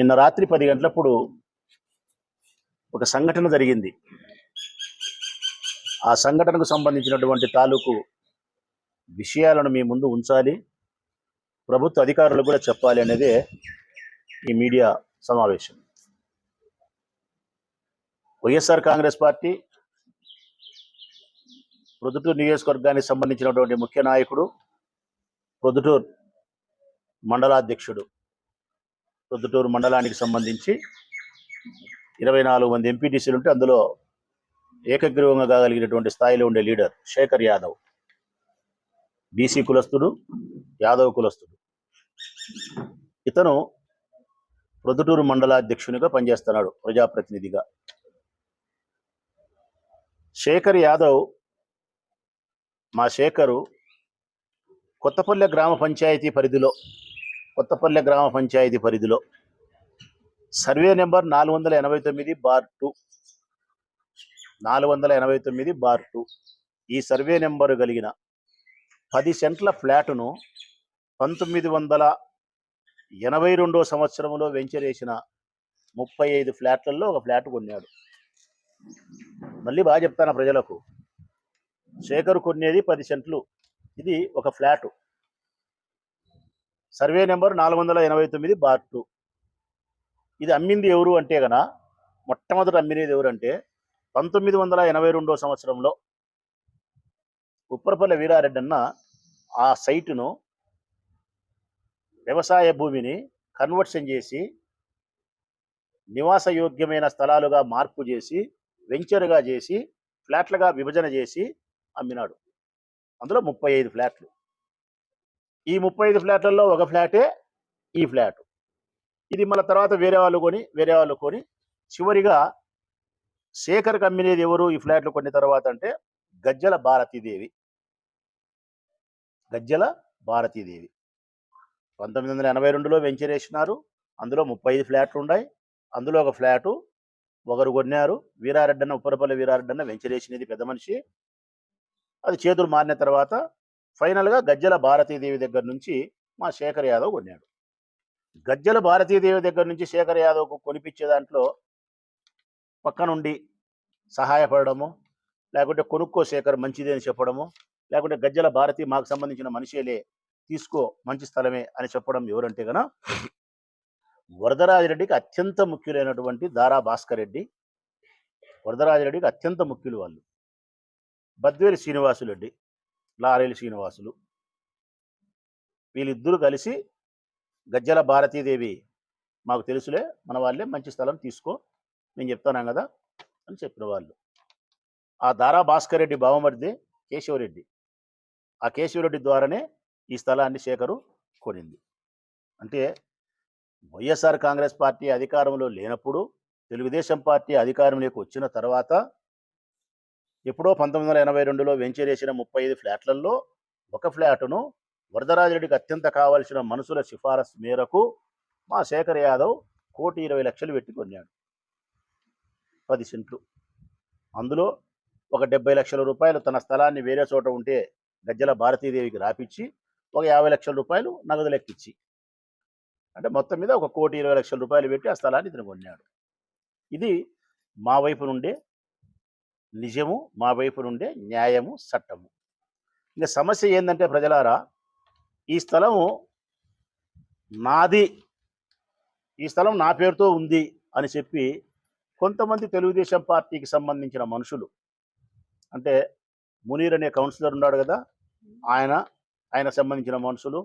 నిన్న రాత్రి పది గంటలప్పుడు ఒక సంఘటన జరిగింది. ఆ సంఘటనకు సంబంధించినటువంటి తాలూకు విషయాలను మీ ముందు ఉంచాలి. ప్రభుత్వ అధికారులు కూడా చెప్పాలి అనేదే ఈ మీడియా సమావేశం. వైఎస్ఆర్ కాంగ్రెస్ పార్టీ ప్రొద్దుటూరు నియోజకవర్గానికి సంబంధించినటువంటి ముఖ్య నాయకుడు ప్రొద్దుటూరు మండలాధ్యక్షుడు ప్రొద్దుటూరు మండలానికి సంబంధించి ఇరవై నాలుగు మంది ఎంపీటీసీలు ఉంటే అందులో ఏకగ్రీవంగా కాగలిగినటువంటి స్థాయిలో ఉండే లీడర్ శేఖర్ యాదవ్. బీసీ కులస్తుడు యాదవ్ కులస్తుడు. ఇతను ప్రొద్దుటూరు మండలాధ్యక్షునిగా పనిచేస్తున్నాడు ప్రజాప్రతినిధిగా. శేఖర్ యాదవ్ మా శేఖరు కొత్తపల్లె గ్రామ పంచాయతీ పరిధిలో కొత్తపల్లె గ్రామ పంచాయతీ పరిధిలో. సర్వే నెంబర్ నాలుగు వందల ఎనభై తొమ్మిది బార్ టూ. నాలుగు వందల ఎనభై తొమ్మిది బార్ టూ. ఈ సర్వే నెంబరు కలిగిన పది సెంట్ల ఫ్లాటును పంతొమ్మిది వందల ఎనభై రెండో సంవత్సరంలో వెంచర్ వేసిన ముప్పై ఐదు ఫ్లాట్లలో ఒక ఫ్లాట్ కొన్నాడు. మళ్ళీ బాగా చెప్తాను ప్రజలకు? శేఖర్ కొనేది పది సెంట్లు. ఇది ఒక ఫ్లాటు. సర్వే నెంబర్ నాలుగు వందల ఎనభై తొమ్మిది బార్ టూ. ఇది అమ్మింది ఎవరు అంటే గన మొట్టమొదట అమ్మినది ఎవరు అంటే పంతొమ్మిది వందల ఎనభై రెండో సంవత్సరంలో ఉప్పరపల్లి వీరారెడ్డి అన్న ఆ సైటును వ్యవసాయ భూమిని కన్వర్షన్ చేసి నివాసయోగ్యమైన స్థలాలుగా మార్పు చేసి వెంచర్గా చేసి ఫ్లాట్లుగా విభజన చేసి అమ్మినాడు. అందులో ముప్పై ఐదు ఫ్లాట్లు. ఈ ముప్పై ఐదు ఫ్లాట్లలో ఒక ఫ్లాటే ఈ ఫ్లాట్. ఇది మళ్ళీ తర్వాత వేరే వాళ్ళు కొని వేరే వాళ్ళు కొని చివరిగా శేఖర్ కమ్మినేది ఎవరు ఈ ఫ్లాట్లు కొన్ని తర్వాత అంటే గజ్జల భారతీదేవి. గజ్జల భారతీదేవి. పంతొమ్మిది వందల ఎనభై రెండులో వెంచర్ వేసినారు అందులో ముప్పై ఐదు ఫ్లాట్లు ఉన్నాయి. అందులో ఒక ఫ్లాటు ఒకరు కొన్నారు. వీరారెడ్డన్న ఉప్పరపల్లి వీరారెడ్డన్న వెంచర్ వేసినది పెద్ద మనిషి. అది చేతులు మారిన తర్వాత ఫైనల్గా గజ్జల భారతీదేవి దగ్గర నుంచి మా శేఖర్ యాదవ్ కొన్నాడు. గజ్జల భారతీదేవి దగ్గర నుంచి శేఖర్ యాదవ్కు కొనిపించే దాంట్లో పక్కనుండి సహాయపడము లేకుంటే కొనుక్కో శేఖర్ మంచిది అని చెప్పడము లేకుంటే గజ్జల భారతి మాకు సంబంధించిన మనిషేలే తీసుకో మంచి స్థలమే అని చెప్పడం ఎవరంటే గన వరదరాజరెడ్డికి అత్యంత ముఖ్యులైనటువంటి దారా భాస్కర్ రెడ్డి వరదరాజరెడ్డికి అత్యంత ముఖ్యులు వాళ్ళు. బద్వేరి శ్రీనివాసులు రెడ్డి లారీలు శ్రీనివాసులు. వీళ్ళిద్దరూ కలిసి గజ్జల భారతీదేవి మాకు తెలుసులే మన వాళ్ళే మంచి స్థలం తీసుకో నేను చెప్తాను కదా అని చెప్పిన వాళ్ళు. ఆ దారా భాస్కర్ రెడ్డి బావమరిది కేశవరెడ్డి. ఆ కేశవరెడ్డి ద్వారానే ఈ స్థలాన్ని శేఖరు కొనింది. అంటే వైఎస్ఆర్ కాంగ్రెస్ పార్టీ అధికారంలో లేనప్పుడు తెలుగుదేశం పార్టీ అధికారంలోకి వచ్చిన తర్వాత ఎప్పుడో పంతొమ్మిది వందల ఎనభై రెండులో వెంచేరేసిన ముప్పై ఐదు ఫ్లాట్లలో ఒక ఫ్లాటును వరదరాజరెడ్డికి అత్యంత కావాల్సిన మనసుల సిఫారసు మేరకు మా శేఖర్ యాదవ్ కోటి ఇరవై లక్షలు పెట్టి కొన్నాడు. పది సెంట్లు. అందులో ఒక డెబ్బై లక్షల రూపాయలు తన స్థలాన్ని వేరే చోట ఉంటే గజ్జల భారతీదేవికి రాపిచ్చి ఒక యాభై లక్షల రూపాయలు నగదు లెక్కిచ్చి అంటే మొత్తం మీద ఒక కోటి ఇరవై లక్షల రూపాయలు పెట్టి ఆ స్థలాన్ని ఇతను కొన్నాడు. ఇది మా వైపు నుండే నిజము మా వైపు నుండే న్యాయము చట్టము. ఇంకా సమస్య ఏంటంటే ప్రజలారా ఈ స్థలము నాది ఈ స్థలం నా పేరుతో ఉంది అని చెప్పి కొంతమంది తెలుగుదేశం పార్టీకి సంబంధించిన మనుషులు అంటే మునీర్ అనే కౌన్సిలర్ ఉన్నాడు కదా ఆయన ఆయన సంబంధించిన మనుషులు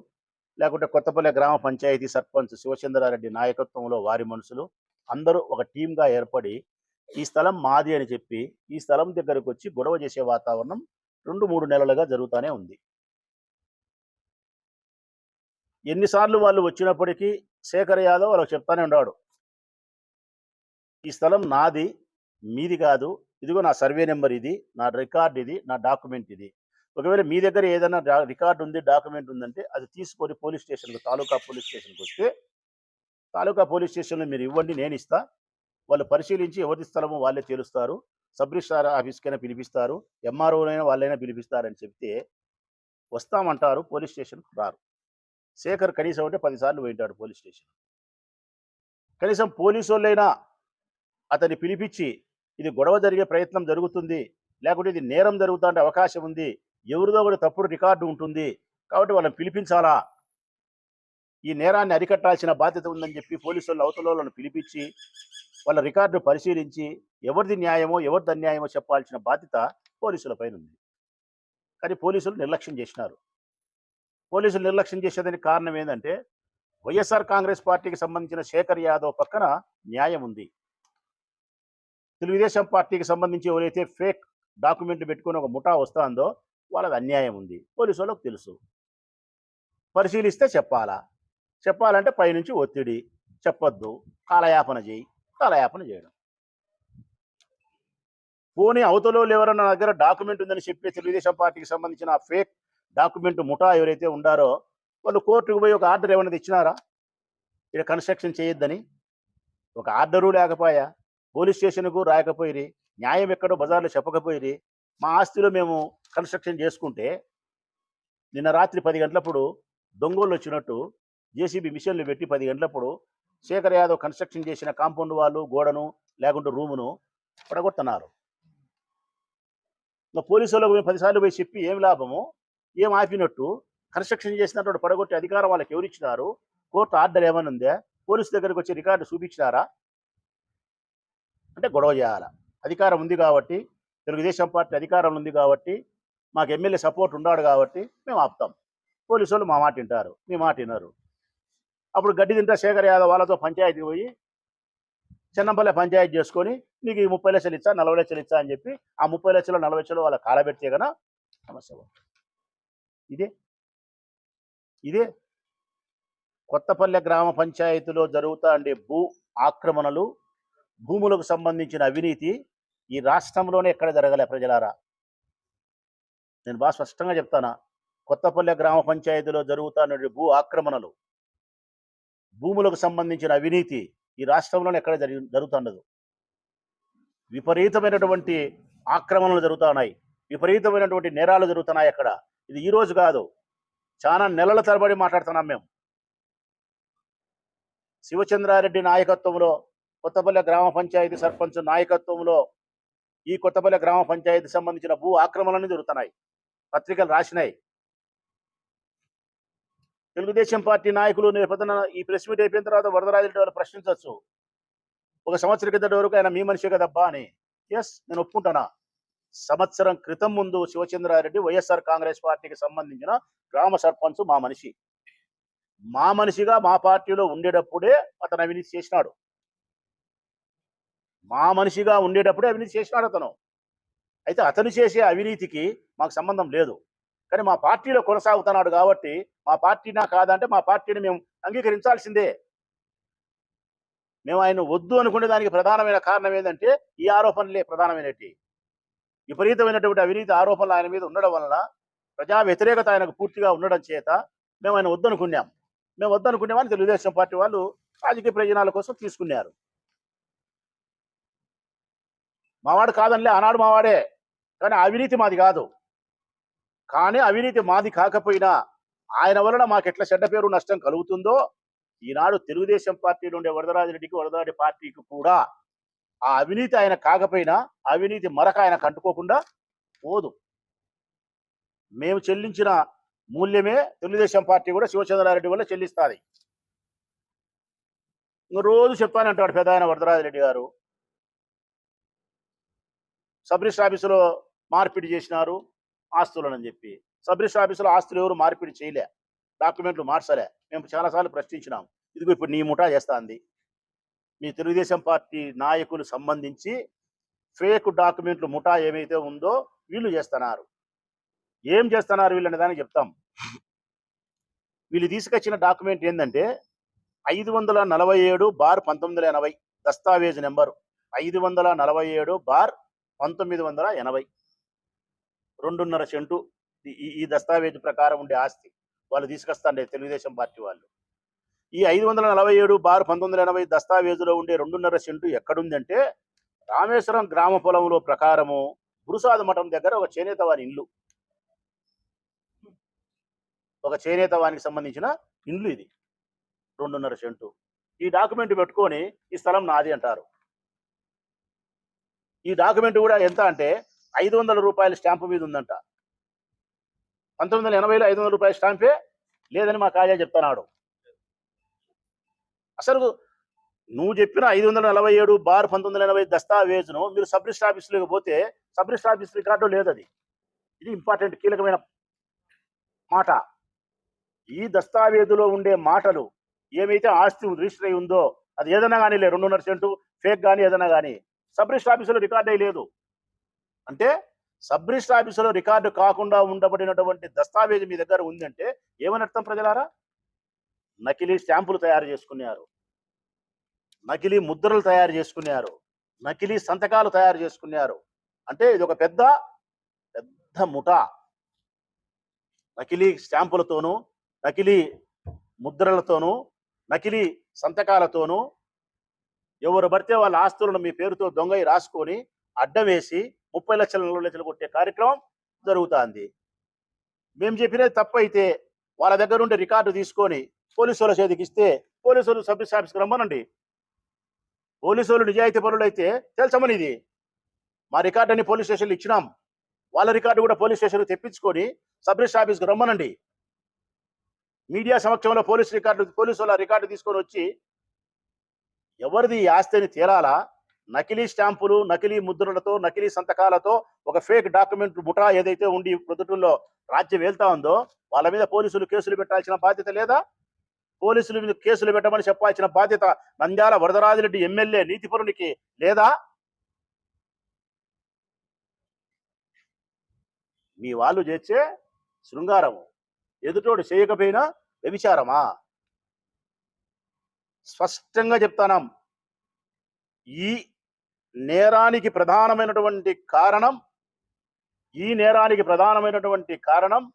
లేకుంటే కొత్తపల్లి గ్రామ పంచాయతీ సర్పంచ్ శివచంద్రారెడ్డి నాయకత్వంలో వారి మనుషులు అందరూ ఒక టీంగా ఏర్పడి ఈ స్థలం మాది అని చెప్పి ఈ స్థలం దగ్గరకు వచ్చి గొడవ చేసే వాతావరణం రెండు మూడు నెలలుగా జరుగుతూనే ఉంది. ఎన్నిసార్లు వాళ్ళు వచ్చినప్పటికీ శేఖర్ యాదవ్ వాళ్ళకి చెప్తానే ఉన్నాడు. ఈ స్థలం నాది మీది కాదు. ఇదిగో నా సర్వే నెంబర్ ఇది నా రికార్డ్ ఇది నా డాక్యుమెంట్ ఇది. ఒకవేళ మీ దగ్గర ఏదైనా రికార్డు ఉంది డాక్యుమెంట్ ఉందంటే అది తీసుకొని పోలీస్ స్టేషన్కి తాలూకా పోలీస్ స్టేషన్కి వస్తే తాలూకా పోలీస్ స్టేషన్లో మీరు ఇవ్వండి నేను ఇస్తా. వాళ్ళు పరిశీలించి ఎవరి స్థలమో వాళ్ళే తేలుస్తారు. Sub registrar ఆఫీస్కైనా పిలిపిస్తారు. ఎంఆర్ఓనైనా వాళ్ళైనా పిలిపిస్తారని చెప్తే వస్తామంటారు పోలీస్ స్టేషన్ రారు. శేఖర్ కనీసం అంటే పదిసార్లు పోయింటాడు పోలీస్ స్టేషన్. కనీసం పోలీసు వాళ్ళైనా అతన్ని పిలిపించి ఇది గొడవ జరిగే ప్రయత్నం జరుగుతుంది లేకుంటే ఇది నేరం జరుగుతుంటే అవకాశం ఉంది ఎవరిదో కూడా తప్పుడు రికార్డు ఉంటుంది కాబట్టి వాళ్ళని పిలిపించాలా? ఈ నేరాన్ని అరికట్టాల్సిన బాధ్యత ఉందని చెప్పి పోలీసు వాళ్ళు అవతల వాళ్ళని పిలిపించి వాళ్ళ రికార్డు పరిశీలించి ఎవరిది న్యాయమో ఎవరిది అన్యాయమో చెప్పాల్సిన బాధ్యత పోలీసుల పైన ఉంది కానీ పోలీసులు నిర్లక్ష్యం చేసినారు. పోలీసులు నిర్లక్ష్యం చేసేదానికి కారణం ఏంటంటే వైఎస్ఆర్ కాంగ్రెస్ పార్టీకి సంబంధించిన శేఖర్ యాదవ్ పక్కన న్యాయం ఉంది. తెలుగుదేశం పార్టీకి సంబంధించి ఎవరైతే ఫేక్ డాక్యుమెంట్లు పెట్టుకుని ఒక ముఠా వస్తుందో వాళ్ళది అన్యాయం ఉంది. పోలీసు వాళ్ళకు తెలుసు. పరిశీలిస్తే చెప్పాలా? చెప్పాలంటే పైనుంచి ఒత్తిడి చెప్పొద్దు కాలయాపన చేయి. కాలయాపన చేయడం. పోనీ అవతలో ఎవరన్నా నా దగ్గర డాక్యుమెంట్ ఉందని చెప్పి తెలుగుదేశం పార్టీకి సంబంధించిన ఆ ఫేక్ డాక్యుమెంట్ ముఠా ఎవరైతే ఉండారో వాళ్ళు కోర్టుకు పోయి ఒక ఆర్డర్ ఏమన్నది ఇచ్చినారా ఇక్కడ కన్స్ట్రక్షన్ చేయొద్దని. ఒక ఆర్డరు లేకపోయా? పోలీస్ స్టేషన్కు రాయకపోయిరి న్యాయం ఎక్కడో బజార్లో చెప్పకపోయిరి. మా ఆస్తిలో మేము కన్స్ట్రక్షన్ చేసుకుంటే నిన్న రాత్రి పది గంటలప్పుడు దొంగోళ్ళు వచ్చినట్టు జేసీబీ మిషన్లు పెట్టి పది గంటలప్పుడు శేఖర్ యాదవ్ కన్స్ట్రక్షన్ చేసిన కాంపౌండ్ వాళ్ళు గోడను లేకుంటే రూమును పడగొడుతున్నారు ఇంకా పోలీసు వాళ్ళకు మేము పదిసార్లు పోయి చెప్పి ఏం లాభము ఏం ఆపినట్టు కన్స్ట్రక్షన్ చేసినటువంటి పడగొట్టే అధికారం వాళ్ళకి ఎవరు ఇచ్చినారు కోర్టు ఆర్డర్ ఏమైనా ఉందా పోలీసు దగ్గరికి వచ్చి రికార్డు చూపించినారా? అంటే గొడవ చేయాలా. అధికారం ఉంది కాబట్టి తెలుగుదేశం పార్టీ అధికారంలో ఉంది కాబట్టి మాకు ఎమ్మెల్యే సపోర్ట్ ఉన్నాడు కాబట్టి మేము ఆపుతాం. పోలీసు వాళ్ళు మా మాట వింటారు మీ మాట వినరు. అప్పుడు గడ్డి తింటే శేఖర్ యాదవ్ వాళ్ళతో పంచాయతీకి పోయి చిన్నపల్లె పంచాయతీ చేసుకొని నీకు ఈ ముప్పై లక్షలు ఇచ్చా నలభై లక్షలు ఇచ్చా అని చెప్పి ఆ ముప్పై లక్షలు నలభై లక్షలు వాళ్ళ కాలబెడితే కదా సమస్య ఇదే. ఇదే. కొత్తపల్లె గ్రామ పంచాయతీలో జరుగుతా ఉండే భూ ఆక్రమణలు భూములకు సంబంధించిన అవినీతి ఈ రాష్ట్రంలోనే ఎక్కడ జరగలే ప్రజలారా? నేను బాగా స్పష్టంగా చెప్తానా? కొత్తపల్లె గ్రామ పంచాయతీలో జరుగుతున్న భూ ఆక్రమణలు భూములకు సంబంధించిన అవినీతి ఈ రాష్ట్రంలోనే ఎక్కడ జరిగి జరుగుతుండదు. విపరీతమైనటువంటి ఆక్రమణలు జరుగుతున్నాయి. విపరీతమైనటువంటి నేరాలు జరుగుతున్నాయి అక్కడ. ఇది ఈ రోజు కాదు. చాలా నెలల తరబడి మాట్లాడుతున్నాం మేము. శివచంద్రారెడ్డి నాయకత్వంలో కొత్తపల్లె గ్రామ పంచాయతీ సర్పంచ్ నాయకత్వంలో ఈ కొత్తపల్లె గ్రామ పంచాయతీ సంబంధించిన భూ ఆక్రమణలు జరుగుతున్నాయి. పత్రికలు రాసినాయి. తెలుగుదేశం పార్టీ నాయకులు నేను ఈ ప్రెస్ మీట్ అయిపోయిన తర్వాత వరదరాజు వాళ్ళు ప్రశ్నించవచ్చు ఒక సంవత్సరం క్రితం వరకు ఆయన మీ మనిషి కదబ్బా అని. ఎస్ నేను ఒప్పుకుంటానా? సంవత్సరం క్రితం ముందు శివచంద్రారెడ్డి వైఎస్ఆర్ కాంగ్రెస్ పార్టీకి సంబంధించిన గ్రామ సర్పంచ్ మా మనిషి. మా మనిషిగా మా పార్టీలో ఉండేటప్పుడే అతను అవినీతి చేసినాడు. మా మనిషిగా ఉండేటప్పుడే అవినీతి చేసినాడు అతను. అయితే అతను చేసే అవినీతికి మాకు సంబంధం లేదు. కానీ మా పార్టీలో కొనసాగుతున్నాడు కాబట్టి మా పార్టీనా కాదంటే మా పార్టీని మేము అంగీకరించాల్సిందే. మేము ఆయన వద్దు అనుకునే దానికి ప్రధానమైన కారణం ఏంటంటే ఈ ఆరోపణలే ప్రధానమైనటి. విపరీతమైనటువంటి అవినీతి ఆరోపణలు ఆయన మీద ఉండడం వలన ప్రజా వ్యతిరేకత ఆయనకు పూర్తిగా ఉండడం చేత మేము ఆయన వద్దనుకున్నాం. మేము వద్దనుకునేవాళ్ళని తెలుగుదేశం పార్టీ వాళ్ళు రాజకీయ ప్రయోజనాల కోసం తీసుకున్నారు. మావాడు కాదనిలే ఆనాడు మావాడే. కానీ అవినీతి మాది కాదు. కానీ అవినీతి మాది కాకపోయినా ఆయన వలన మాకు ఎట్లా చెడ్డ పేరు నష్టం కలుగుతుందో ఈనాడు తెలుగుదేశం పార్టీలో ఉండే వరదరాజరెడ్డికి వరదరాజు పార్టీకి కూడా ఆ అవినీతి ఆయన కాకపోయినా అవినీతి మరక ఆయన కంటుకోకుండా పోదు. మేము చెల్లించిన మూల్యమే తెలుగుదేశం పార్టీ కూడా శివచంద్రారెడ్డి వల్ల చెల్లిస్తుంది. రోజు చెప్తానంటాడు పెద్ద ఆయన వరదరాజరెడ్డి గారు. సబ్ రిజిస్టర్ ఆఫీసులో మార్పిడి చేసినారు. ఆస్తులని చెప్పి. సబ్ రిజిస్టర్ ఆఫీసులో ఆస్తులు ఎవరు మార్పిడి చేయలే. డాక్యుమెంట్లు మార్చలే. మేము చాలాసార్లు ప్రశ్నించినాం. ఇదిగో ఇప్పుడు నీ ముఠా చేస్తాంది. మీ తెలుగుదేశం పార్టీ నాయకులు సంబంధించి ఫేక్ డాక్యుమెంట్లు ముఠా ఏమైతే ఉందో వీళ్ళు చేస్తున్నారు. ఏం చేస్తున్నారు వీళ్ళని దానికి చెప్తాం. వీళ్ళు తీసుకొచ్చిన డాక్యుమెంట్ ఏంటంటే ఐదు వందల నలభై ఏడు బార్ పంతొమ్మిది వందల ఎనభై. దస్తావేజ్ నెంబరు. ఐదు వందల నలభై ఏడు బార్ పంతొమ్మిది వందల ఎనభై. రెండున్నర సెంటు ఈ- ఈ- దస్తావేజ్ ప్రకారం ఉండే ఆస్తి వాళ్ళు తీసుకొస్తాండే తెలుగుదేశం పార్టీ వాళ్ళు. ఈ ఐదు వందల నలభై ఏడు బార్ పంతొమ్మిది వందల ఎనభై దస్తావేజులో ఉండే రెండున్నర సెంటు ఎక్కడుందంటే రామేశ్వరం గ్రామ పొలంలో ప్రకారము గురుసాద మఠం దగ్గర ఒక చేనేత వారి ఇల్లు. ఒక చేనేత వానికి సంబంధించిన ఇండ్లు ఇది. రెండున్నర సెంటు. ఈ డాక్యుమెంట్ పెట్టుకొని ఈ స్థలం నాది అంటారు. ఈ డాక్యుమెంట్ కూడా ఎంత అంటే ఐదు వందల రూపాయల స్టాంపు మీద ఉందంట పంతొమ్మిది వందల ఎనభైలో ఐదు వందల రూపాయల స్టాంపే లేదని మా కాజా చెప్తున్నాడు. అసలు నువ్వు చెప్పిన ఐదు వందల నలభై ఏడు బార్ పంతొమ్మిది వందల ఎనభై దస్తావేజును మీరు సబ్ రిజిస్టర్ ఆఫీసులోకి పోతే సబ్ రిజిస్టర్ ఆఫీస్ రికార్డు లేదు అది ఇది ఇంపార్టెంట్ కీలకమైన మాట. ఈ దస్తావేజులో ఉండే మాటలు ఏమైతే ఆస్తి రిజిస్టర్ అయి ఉందో అది ఏదైనా కానీ లేదు రెండున్నర సెంటు ఫేక్ కానీ ఏదైనా కానీ సబ్ రిజిస్టర్ ఆఫీసులో రికార్డ్ అయ్యి లేదు. అంటే సబ్ రిజిస్టర్ ఆఫీసులో రికార్డు కాకుండా ఉండబడినటువంటి దస్తావేజు మీ దగ్గర ఉందంటే ఏమని అర్థం ప్రజలారా? నకిలీ స్టాంపులు తయారు చేసుకున్నారు. నకిలీ ముద్రలు తయారు చేసుకున్నారు. నకిలీ సంతకాలు తయారు చేసుకున్నారు. అంటే ఇది ఒక పెద్ద పెద్ద ముఠా. నకిలీ స్టాంపులతోనూ నకిలీ ముద్రలతోనూ నకిలీ సంతకాలతోనూ ఎవరు పడితే వాళ్ళ ఆస్తులను మీ పేరుతో దొంగయి రాసుకొని అడ్డం వేసి ముప్పై లక్షల నలభై లక్షలు కొట్టే కార్యక్రమం జరుగుతుంది. మేము చెప్పినది తప్పైతే అయితే వాళ్ళ దగ్గర ఉండే రికార్డు తీసుకొని పోలీసు వాళ్ళ చేతికి ఇస్తే పోలీసు వాళ్ళు సబ్ ఆఫీస్కి రమ్మనండి. పోలీసు వాళ్ళు నిజాయితీ పనులు అయితే తెలుసమని ఇది. మా రికార్డు అని పోలీస్ స్టేషన్లు ఇచ్చినాం. వాళ్ళ రికార్డు కూడా పోలీస్ స్టేషన్కి తెప్పించుకొని సబ్ ఆఫీస్కి రమ్మనండి. మీడియా సమక్షంలో పోలీస్ రికార్డు పోలీసు వాళ్ళ రికార్డు తీసుకొని వచ్చి ఎవరిది ఈ ఆస్తిని తీరాలా నకిలీ స్టాంపులు నకిలీ ముద్రలతో నకిలీ సంతకాలతో ఒక ఫేక్ డాక్యుమెంట్ ముఠా ఏదైతే ఉండి ప్రొద్దుటూరులో రాజ్యం వెళ్తా ఉందో వాళ్ళ మీద పోలీసులు కేసులు పెట్టాల్సిన బాధ్యత లేదా? పోలీసుల మీద కేసులు పెట్టమని చెప్పాల్సిన బాధ్యత నంద్యాల వరదరాజిరెడ్డి ఎమ్మెల్యే నీతిపరునికి లేదా? మీ వాళ్ళు చేసే శృంగారము. ఎదుటోడు చేయకపోయినా వ్యభిచారమా? స్పష్టంగా చెప్తానాం. ఈ నేరానికి ప్రధానమైనటువంటి కారణం ఈ నేరానికి ప్రధానమైనటువంటి కారణం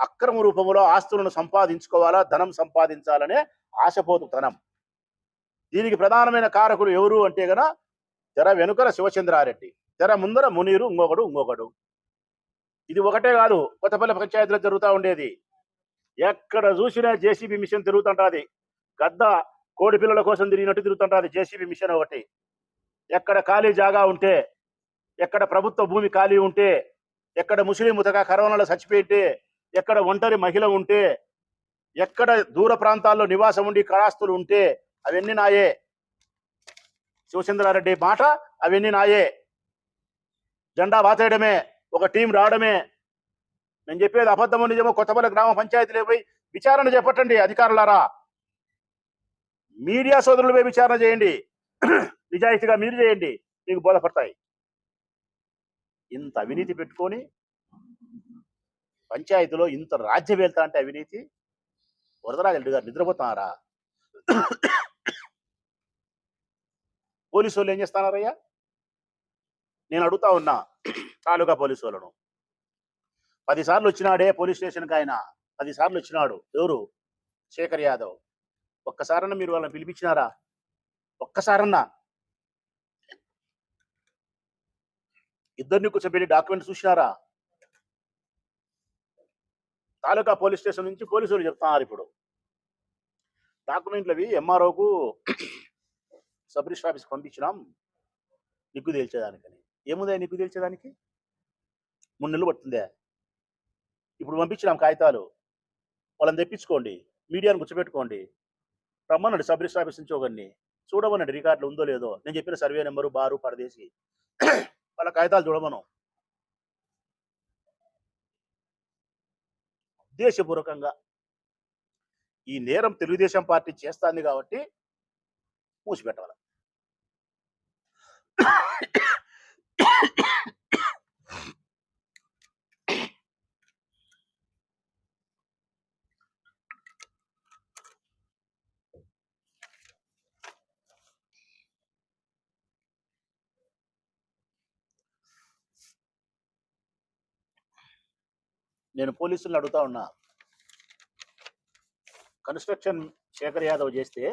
అక్రమ రూపంలో ఆస్తులను సంపాదించుకోవాలా ధనం సంపాదించాలనే ఆశపోతుతనం. దీనికి ప్రధానమైన కారకులు ఎవరు అంటే గన తెర వెనుకల శివచంద్రారెడ్డి తెర ముందర మునీరు ఇంకొకడు ఇంకొకడు. ఇది ఒకటే కాదు కొత్తపల్లి పంచాయతీలో జరుగుతూ ఉండేది. ఎక్కడ చూసినా జేసీబీ మిషన్ తిరుగుతుంటాది. గద్ద కోడి పిల్లల కోసం తిరిగినట్టు తిరుగుతుంటుంది జేసీబీ మిషన్ ఒకటి. ఎక్కడ ఖాళీ జాగా ఉంటే ఎక్కడ ప్రభుత్వ భూమి ఖాళీ ఉంటే ఎక్కడ ముస్లిం ముతగా కరోనాలో చచ్చిపోయింటే ఎక్కడ ఒంటరి మహిళ ఉంటే ఎక్కడ దూర ప్రాంతాల్లో నివాసం ఉండి కళాస్తులు ఉంటే అవన్నీ నాయే. శివచంద్రారెడ్డి మాట అవన్నీ నాయే. జెండా బాతేయడమే ఒక టీం రావడమే. నేను చెప్పేది అబద్ధము నిజమో కొత్తపల్లి గ్రామ పంచాయతీలో పోయి విచారణ చేపట్టండి అధికారులారా. మీడియా సోదరులు పోయి విచారణ చేయండి. నిజాయితీగా మీరు చేయండి మీకు బోధపడతాయి. ఇంత అవినీతి పెట్టుకొని పంచాయతీలో ఇంత రాజ్యం వెళ్తా అంటే అవినీతి? వరదరాజరెడ్డి గారు నిద్రపోతున్నారా? పోలీసు వాళ్ళు ఏం చేస్తున్నారయ్యా? నేను అడుగుతా ఉన్నా తాలూకా పోలీసు వాళ్ళను. పదిసార్లు వచ్చినాడే పోలీస్ స్టేషన్కి ఆయన. పదిసార్లు వచ్చినాడు. ఎవరు? శేఖర్ యాదవ్. ఒక్కసారన్నా మీరు వాళ్ళని పిలిపించినారా? ఒక్కసారన్నా. ఇద్దరిని కూర్చోబెట్టి డాక్యుమెంట్ చూసినారా తాలూకా పోలీస్ స్టేషన్ నుంచి పోలీసులు చెప్తున్నారు ఇప్పుడు. డాక్యుమెంట్లు అవి ఎంఆర్ఓకు సబ్ రిజిస్టర్ ఆఫీస్కి పంపించినాం. నిగ్గు తేల్చేదానికని ఏముందా నిగ్గు తేల్చేదానికి? మూడు నెలలు పడుతుందే ఇప్పుడు పంపించినాం కాగితాలు. వాళ్ళని తెప్పించుకోండి. మీడియాను గుర్తుపెట్టుకోండి. రమ్మన్నాడు సబ్ రిజిస్టర్ ఆఫీస్ నుంచి ఒకరిని. చూడమన్నాడు రికార్డులు ఉందో లేదో. నేను చెప్పిన సర్వే నెంబరు బారు పరదేశి. వాళ్ళ కాగితాలు చూడమనం ఉద్దేశపూర్వకంగా ఈ నేరం తెలుగుదేశం పార్టీ చేస్తాంది కాబట్టి మూసిపెట్టాలి నేను పోలీసులను అడుగుతా ఉన్నా. కన్స్ట్రక్షన్ శేఖర్ యాదవ్ చేస్తే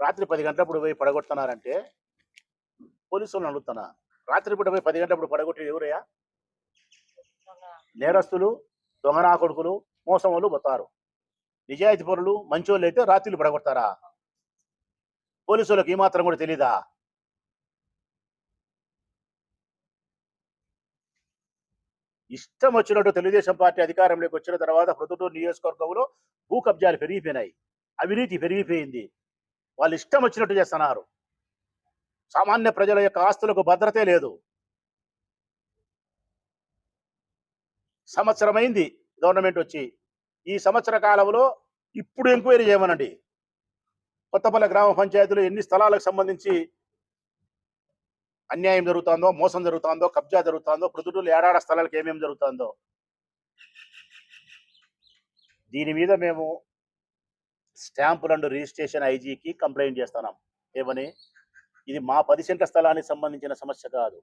రాత్రి పది గంటలప్పుడు పోయి పడగొడుతున్నారంటే పోలీసులను అడుగుతున్నా. రాత్రిపూట పోయి పది గంటలప్పుడు పడగొట్టేది ఎవరయ్యా? నేరస్తులు దొంగనా కొడుకులు మోసం వాళ్ళు పోతారు. నిజాయితీ పరులు మంచోళ్ళు అయితే రాత్రులు పడగొడతారా? పోలీసులకు వాళ్ళకి ఏమాత్రం కూడా తెలీదా? ఇష్టం వచ్చినట్టు తెలుగుదేశం పార్టీ అధికారంలోకి వచ్చిన తర్వాత ప్రొద్దుటూరు నియోజకవర్గంలో భూ కబ్జాలు పెరిగిపోయినాయి. అవినీతి పెరిగిపోయింది. వాళ్ళు ఇష్టం వచ్చినట్టు చేస్తున్నారు. సామాన్య ప్రజల యొక్క ఆస్తులకు భద్రతే లేదు. సంవత్సరమైంది గవర్నమెంట్ వచ్చి. ఈ సంవత్సర కాలంలో ఇప్పుడు ఎంక్వైరీ చేయమనండి. కొత్తపల్లి గ్రామ పంచాయతీలో ఎన్ని స్థలాలకు సంబంధించి అన్యాయం జరుగుతుందో మోసం జరుగుతుందో కబ్జా జరుగుతుందో ప్రొద్దుటూరు ఏడాడ స్థలాలకు ఏమేమి జరుగుతుందో. దీని మీద మేము స్టాంపులు అండ్ రిజిస్ట్రేషన్ ఐజీకి కంప్లైంట్ చేస్తున్నాం. ఏమని? ఇది మా పది సెంట్ల స్థలానికి సంబంధించిన సమస్య కాదు.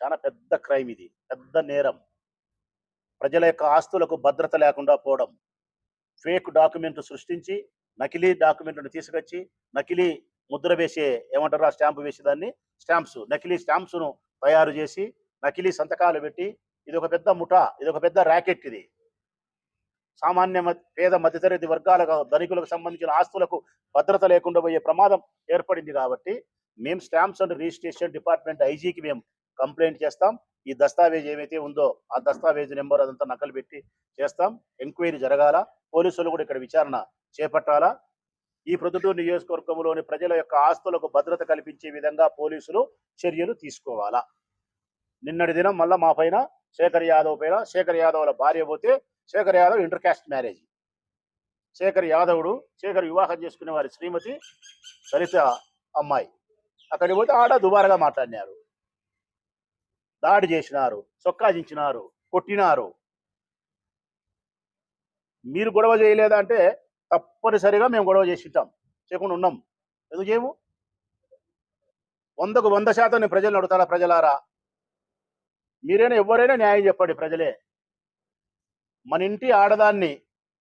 చాలా పెద్ద క్రైమ్ ఇది. పెద్ద నేరం. ప్రజల యొక్క ఆస్తులకు భద్రత లేకుండా పోవడం. ఫేక్ డాక్యుమెంట్ సృష్టించి నకిలీ డాక్యుమెంట్ను తీసుకొచ్చి నకిలీ ముద్ర వేసే ఏమంటారు ఆ స్టాంపు వేసేదాన్ని? స్టాంప్స్. నకిలీ స్టాంప్స్ను తయారు చేసి నకిలీ సంతకాలు పెట్టి ఇది ఒక పెద్ద ముఠా ఇది ఒక పెద్ద ర్యాకెట్ ఇది. సామాన్య పేద మధ్యతరగతి వర్గాలకు ధనికులకు సంబంధించిన ఆస్తులకు భద్రత లేకుండా పోయే ప్రమాదం ఏర్పడింది కాబట్టి మేము స్టాంప్స్ అండ్ రిజిస్ట్రేషన్ డిపార్ట్మెంట్ ఐజీకి మేము కంప్లైంట్ చేస్తాం. ఈ దస్తావేజ్ ఏమైతే ఉందో ఆ దస్తావేజ్ నెంబర్ అదంతా నకలు పెట్టి చేస్తాం. ఎంక్వైరీ జరగాల. పోలీసులు కూడా ఇక్కడ విచారణ చేపట్టాలా. ఈ ప్రొద్దుటూరు నియోజకవర్గంలోని ప్రజల యొక్క ఆస్తులకు భద్రత కల్పించే విధంగా పోలీసులు చర్యలు తీసుకోవాలా? నిన్నటి దినం మళ్ళా మా పైన శేఖర్ యాదవ్ పైన శేఖర్ యాదవ్ల భార్య పోతే శేఖర్ యాదవ్ ఇంటర్కాస్ట్ మ్యారేజ్. శేఖర్ యాదవుడు శేఖర్ వివాహం చేసుకునే వారి శ్రీమతి దళిత అమ్మాయి. అక్కడికి పోతే ఆడ దుబారగా మాట్లాడినారు. దాడి చేసినారు సొక్కాజించినారు కొట్టినారు. మీరు గొడవ చేయలేదా అంటే తప్పనిసరిగా మేము గొడవ చేసి ఉంటాం చేయకుండా ఉన్నాం. ఎందుకు చేయము వందకు వంద శాతం నేను ప్రజలను అడుగుతారా ప్రజలారా? మీరైనా ఎవరైనా న్యాయం చెప్పండి ప్రజలే. మన ఇంటి ఆడదాన్ని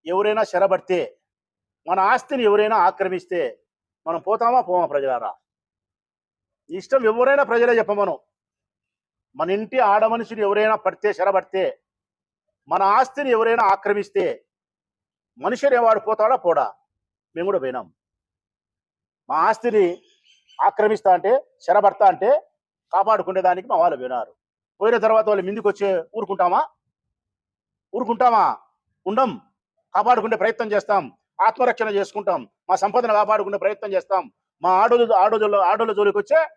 ఎవరైనా శరబడితే మన ఆస్తిని ఎవరైనా ఆక్రమిస్తే మనం పోతామా పోమా ప్రజలారా? ఇష్టం ఎవరైనా ప్రజలే చెప్పమను. మన ఇంటి ఆడ మనిషిని ఎవరైనా పడితే శరబడితే మన ఆస్తిని ఎవరైనా ఆక్రమిస్తే మనిషి అనేవాడు పోతాడా? పోడా. మేము కూడా పోయినాం. మా ఆస్తిని ఆక్రమిస్తా అంటే శరబడతా అంటే కాపాడుకునే దానికి మా వాళ్ళు పోయినారు. పోయిన తర్వాత వాళ్ళు ముందుకు వచ్చే ఊరుకుంటామా? ఊరుకుంటామా? ఉండం. కాపాడుకునే ప్రయత్నం చేస్తాం. ఆత్మరక్షణ చేసుకుంటాం. మా సంపదను కాపాడుకునే ప్రయత్నం చేస్తాం. మా ఆడోళ్ళు ఆడోళ్ళు ఆడోళ్ళ జోలికి వచ్చే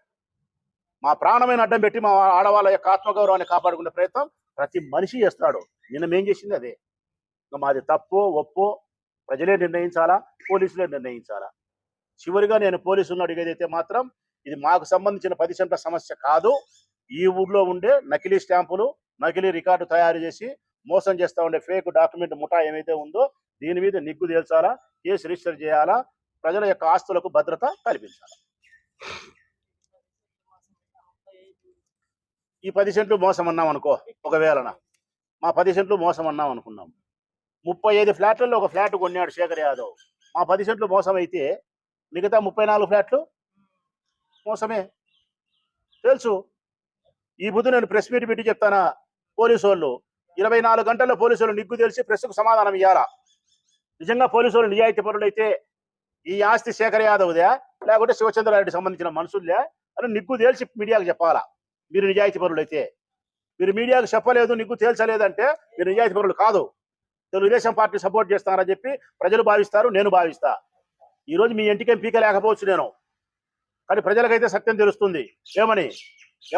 మా ప్రాణమైన అడ్డం పెట్టి మా ఆడవాళ్ళ యొక్క ఆత్మగౌరవాన్ని కాపాడుకునే ప్రయత్నం ప్రతి మనిషి చేస్తాడు. నిన్న మేం చేసింది అదే. మాది తప్పో ఒప్పో ప్రజలే నిర్ణయించాలా పోలీసులే నిర్ణయించాలా? చివరిగా నేను పోలీసులను అడిగేదైతే మాత్రం ఇది మాకు సంబంధించిన పది సెంట్ల సమస్య కాదు. ఈ ఊర్లో ఉండే నకిలీ స్టాంపులు నకిలీ రికార్డు తయారు చేసి మోసం చేస్తా ఉండే ఫేక్ డాక్యుమెంట్ ముఠా ఏమైతే ఉందో దీని మీద నిగ్గు తేల్చాలా కేసు రిజిస్టర్ చేయాలా ప్రజల యొక్క ఆస్తులకు భద్రత కల్పించాలి? ఈ పది సెంట్లు మోసం అన్నాం అనుకో ఒకవేళన మా పది సెంట్లు మోసం అన్నాం అనుకున్నాం ముప్పై ఐదు ఫ్లాట్లలో ఒక ఫ్లాట్ కొన్నాడు శేఖర్ యాదవ్. మా పది సెంట్లు మోసం అయితే మిగతా ముప్పై నాలుగు ఫ్లాట్లు మోసమే. తెలుసు. ఈ బుద్ధు నేను ప్రెస్ మీట్ పెట్టి చెప్తానా? పోలీసు వాళ్ళు ఇరవై నాలుగు గంటల్లో పోలీసు వాళ్ళు నిగ్గు తెలిసి ప్రెస్కు సమాధానం ఇవ్వాలా నిజంగా పోలీసు వాళ్ళు నిజాయితీ పరులైతే ఈ ఆస్తి శేఖర్ యాదవ్దే? లేకుంటే శివచంద్రారెడ్డి సంబంధించిన మనుషులే అని నిగ్గు తేల్చి మీడియాకు చెప్పాలా? మీరు నిజాయితీ పరులైతే. మీరు మీడియాకు చెప్పలేదు నిగ్గు తేల్చలేదంటే మీరు నిజాయితీ పరులు కాదు. తెలుగుదేశం పార్టీ సపోర్ట్ చేస్తానని చెప్పి ప్రజలు భావిస్తారు నేను భావిస్తా. ఈరోజు మీ ఇంటికేం పీక లేకపోవచ్చు నేను. కానీ ప్రజలకైతే సత్యం తెలుస్తుంది. ఏమని?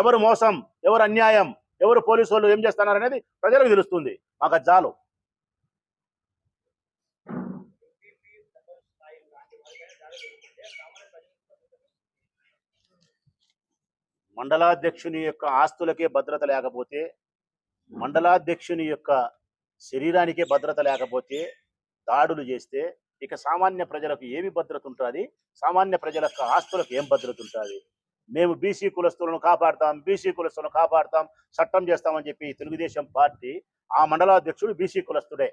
ఎవరు మోసం ఎవరు అన్యాయం ఎవరు పోలీసు వాళ్ళు ఏం చేస్తున్నారు అనేది ప్రజలకు తెలుస్తుంది. మాకు అది చాలు. మండలాధ్యక్షుని యొక్క ఆస్తులకే భద్రత లేకపోతే మండలాధ్యక్షుని యొక్క శరీరానికే భద్రత లేకపోతే దాడులు చేస్తే ఇక సామాన్య ప్రజలకు ఏమి భద్రత ఉంటుంది? సామాన్య ప్రజల ఆస్తులకు ఏం భద్రత ఉంటుంది? మేము బీసీ కులస్తులను కాపాడతాం బీసీ కులస్తులను కాపాడతాం చట్టం చేస్తామని చెప్పి తెలుగుదేశం పార్టీ ఆ మండలాధ్యక్షుడు బీసీ కులస్తుడే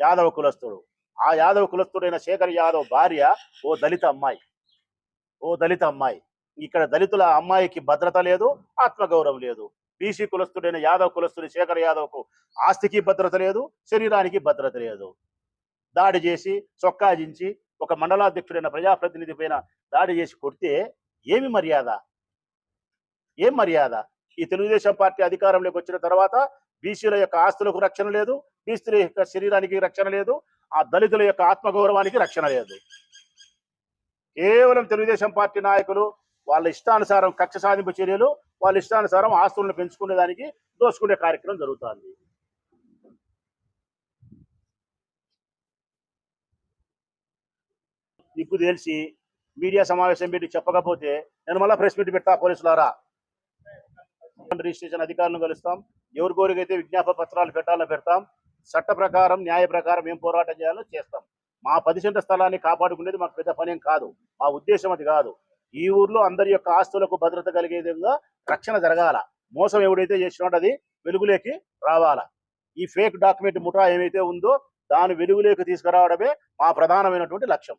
యాదవ కులస్తుడు. ఆ యాదవ కులస్తుడైన శేఖర్ యాదవ్ భార్య ఓ దళిత అమ్మాయి. ఓ దళిత అమ్మాయి. ఇక్కడ దళితుల అమ్మాయికి భద్రత లేదు ఆత్మగౌరవం లేదు. బీసీ కులస్తుడైన యాదవ్ కులస్తుడి శేఖర్ యాదవ్కు ఆస్తికి భద్రత లేదు శరీరానికి భద్రత లేదు. దాడి చేసి చొక్కాజించి ఒక మండలాధ్యక్షుడైన ప్రజాప్రతినిధి పైన దాడి చేసి కొడితే ఏమి మర్యాద? ఏం మర్యాద? ఈ తెలుగుదేశం పార్టీ అధికారంలోకి వచ్చిన తర్వాత బీసీల యొక్క ఆస్తులకు రక్షణ లేదు బీసీల యొక్క శరీరానికి రక్షణ లేదు ఆ దళితుల యొక్క ఆత్మగౌరవానికి రక్షణ లేదు. కేవలం తెలుగుదేశం పార్టీ నాయకులు వాళ్ళ ఇష్టానుసారం కక్ష సాధింపు చర్యలు వాళ్ళ ఇష్టానుసారం ఆస్తులను పెంచుకునే దానికి దోసుకునే కార్యక్రమం జరుగుతుంది. దిక్కు తెలిసి మీడియా సమావేశం పెట్టి చెప్పకపోతే నేను మళ్ళీ ప్రెస్ మీట్ పెడతా పోలీసులారా? రిజిస్ట్రేషన్ అధికారులను కలుస్తాం. ఎవరి కోరికైతే విజ్ఞాపన పత్రాలు పెట్టాలో పెడతాం. చట్ట ప్రకారం న్యాయ ప్రకారం ఏం పోరాటం చేయాలో చేస్తాం. మా పది సెంట స్థలాన్ని కాపాడుకునేది మాకు పెద్ద పనేం కాదు. మా ఉద్దేశం అది కాదు. ఈ ఊర్లో అందరి యొక్క ఆస్తులకు భద్రత కలిగే విధంగా రక్షణ జరగాల. మోసం ఎవడైతే చేసినాడో అది వెలుగులోకి రావాల. ఈ ఫేక్ డాక్యుమెంట్ ముఠా ఏమైతే ఉందో దాని వెలుగులోకి తీసుకురావడమే మా ప్రధానమైనటువంటి లక్ష్యం.